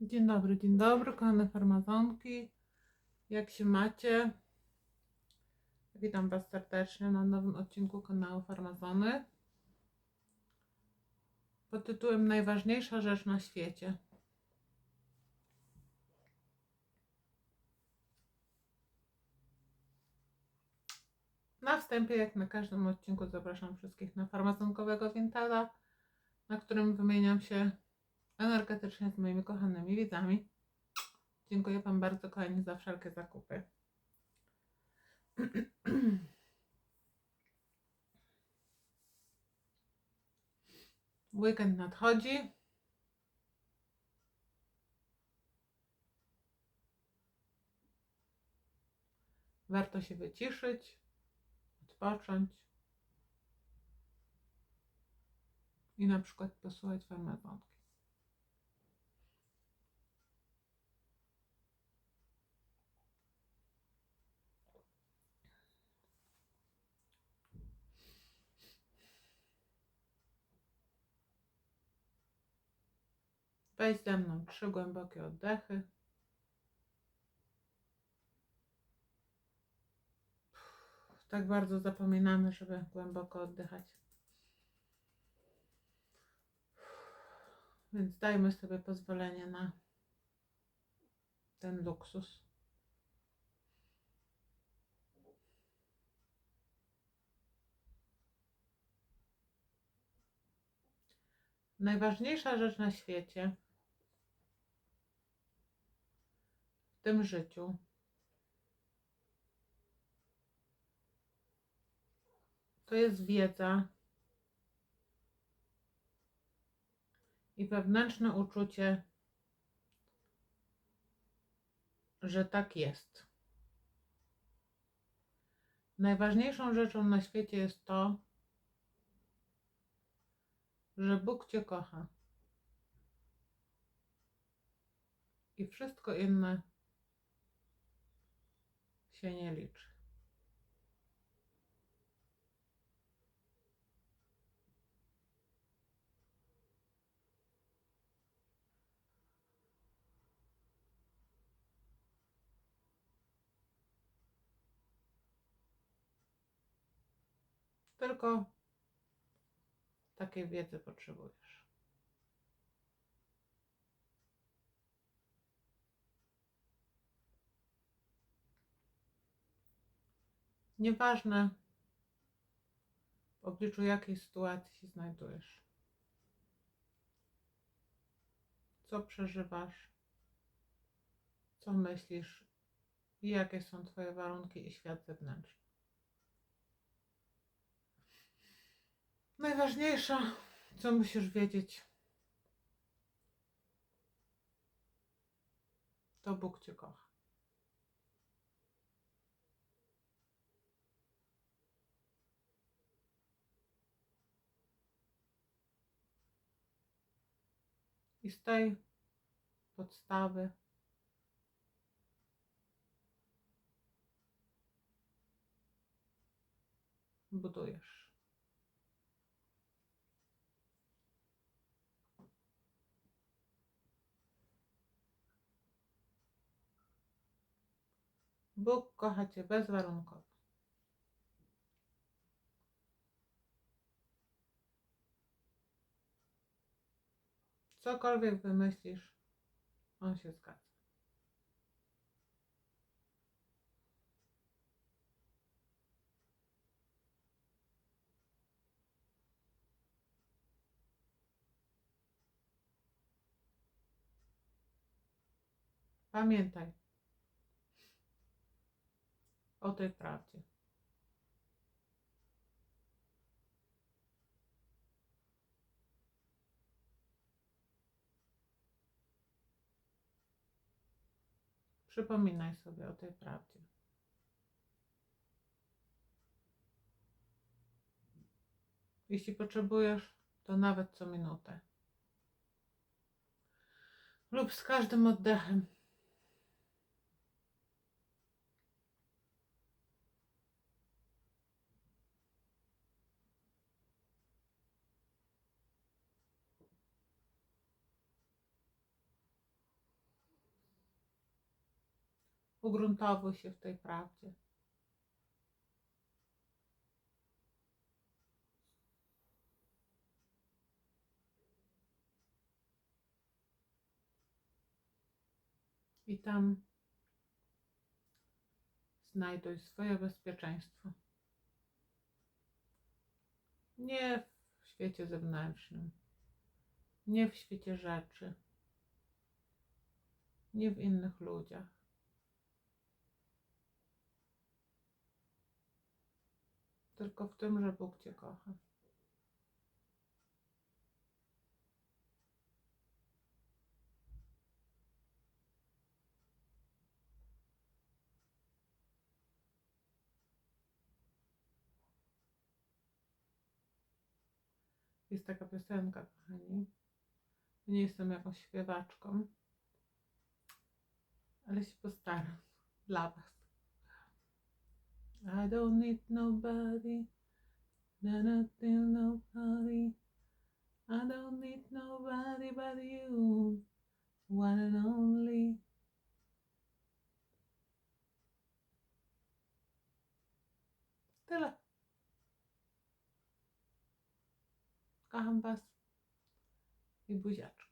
Dzień dobry, dzień dobry, kochane farmazonki. Jak się macie? Witam Was serdecznie na nowym odcinku kanału Farmazony pod tytułem Najważniejsza rzecz na świecie. Na wstępie, jak na każdym odcinku, zapraszam wszystkich na farmazonkowego Wintala, na którym wymieniam się energetycznie z moimi kochanymi widzami. Dziękuję Wam bardzo, kochani, za wszelkie zakupy. Weekend nadchodzi. Warto się wyciszyć, odpocząć i na przykład posłuchać farmazonki. Weź ze mną trzy głębokie oddechy. Tak bardzo zapominamy, żeby głęboko oddychać. Więc dajmy sobie pozwolenie na ten luksus. Najważniejsza rzecz na świecie w tym życiu to jest wiedza i wewnętrzne uczucie, że tak jest. Najważniejszą rzeczą na świecie jest to, że Bóg Cię kocha. I wszystko inne się nie liczy. Tylko takiej wiedzy potrzebujesz. Nieważne w obliczu jakiej sytuacji się znajdujesz. Co przeżywasz, co myślisz i jakie są Twoje warunki i świat zewnętrzny. Najważniejsze, co musisz wiedzieć, to Bóg Cię kocha. I z tej podstawy budujesz. Bóg kocha Cię bezwarunkowo. Cokolwiek wymyślisz, On się zgadza. Pamiętaj o tej prawdzie. Przypominaj sobie o tej prawdzie. Jeśli potrzebujesz, to nawet co minutę. Lub z każdym oddechem. Ugruntowuj się w tej prawdzie. I tam znajduj swoje bezpieczeństwo. Nie w świecie zewnętrznym, nie w świecie rzeczy, nie w innych ludziach. Tylko w tym, że Bóg Cię kocha. Jest taka piosenka, kochani. Nie jestem jakąś śpiewaczką, ale się postaram dla Was. I don't need nobody, no nothing, nobody. I don't need nobody but you, one and only. Tyle. Kocham Was i.